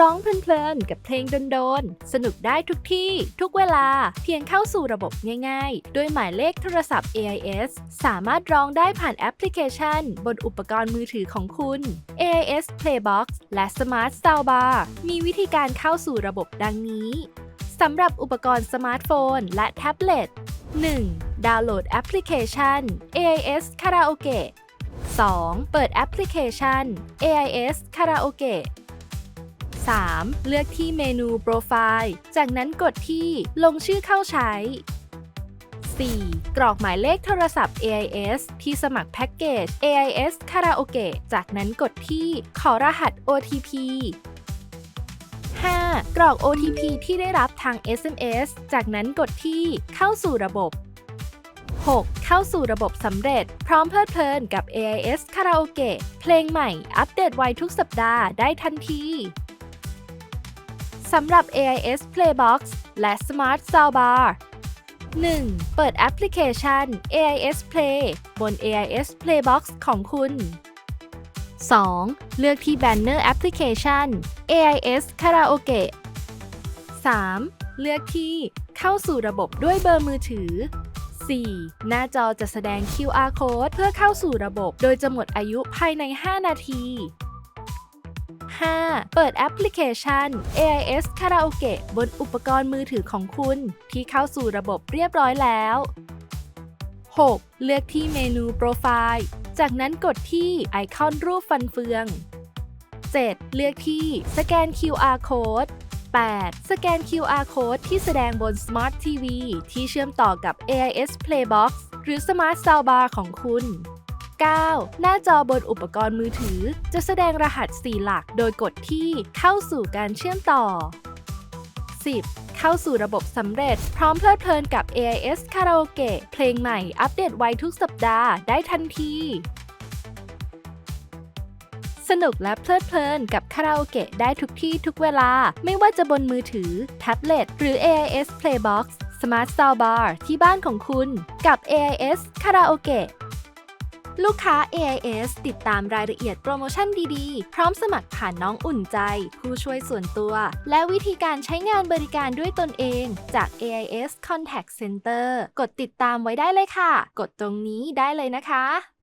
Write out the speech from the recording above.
ร้องเพลินๆ กับเพลงโดนๆ สนุกได้ทุกที่ ทุกเวลา เพียงเข้าสู่ระบบง่ายๆ ด้วยหมายเลขโทรศัพท์ AIS สามารถร้องได้ผ่านแอปพลิเคชัน บนอุปกรณ์มือถือของคุณ AIS Playbox และ Smart Soundbar มีวิธีการเข้าสู่ระบบดังนี้สำหรับอุปกรณ์สมาร์ทโฟน และแท็บเล็ต 1. ดาวน์โหลดแอปพลิเคชัน AIS Karaoke 2. เปิดแอปพลิเคชัน AIS Karaoke 3. เลือกที่เมนูโปรไฟล์ จากนั้นกดที่ลงชื่อเข้าใช้ 4. กรอกหมายเลขโทรศัพท์ AIS ที่สมัครแพ็กเกจ AIS Karaoke จากนั้นกดที่ขอรหัส OTP 5. กรอก OTP ที่ได้รับทาง SMS จากนั้นกดที่เข้าสู่ระบบ 6. เข้าสู่ระบบสำเร็จ พร้อมเพลิดเพลินกับ AIS Karaoke เพลงใหม่อัปเดตไวทุกสัปดาห์ได้ทันที สำหรับ AIS Playbox และ Smart Soundbar 1. เปิดแอปพลิเคชัน AIS Play บน AIS Playbox ของคุณ 2. เลือกที่แบนเนอร์แอปพลิเคชัน AIS Karaoke 3. เลือกที่เข้าสู่ระบบด้วยเบอร์มือถือ 4. หน้าจอจะแสดง QR code เพื่อเข้าสู่ระบบ โดยจะหมดอายุภายใน 5 นาที 5. เปิดแอปพลิเคชัน AIS Karaoke บนอุปกรณ์มือถือของคุณ ที่เข้าสู่ระบบเรียบร้อยแล้ว 6. เลือกที่เมนูโปรไฟล์ จากนั้นกดที่ไอคอนรูปฟันเฟือง 7. เลือกที่สแกน QR code 8. สแกน QR code ที่แสดงบน Smart TV ที่เชื่อมต่อกับ AIS Playbox หรือ Smart Soundbar ของคุณ 9. หน้าจอบนอุปกรณ์มือถือ จะแสดงรหัส 4 หลักโดยกดที่เข้าสู่การเชื่อมต่อ 10. เข้าสู่ระบบสำเร็จ พร้อมเพลิดเพลินกับ AIS Karaoke เพลงใหม่อัปเดตไวทุกสัปดาห์ได้ทันที สนุกและเพลิดเพลินกับคาราโอเกะได้ทุกที่ทุกเวลา ไม่ว่าจะบนมือถือ แท็บเล็ต หรือ AIS Playbox Smart Soundbar ที่บ้านของคุณ กับ AIS Karaoke ลูกค้า AIS ติดตามรายละเอียดโปรโมชั่นดีๆ พร้อมสมัครผ่านน้องอุ่นใจ ผู้ช่วยส่วนตัว และวิธีการใช้งานบริการด้วยตนเองจาก AIS Contact Center กดติดตามไว้ได้เลยค่ะ กดตรงนี้ได้เลยนะคะ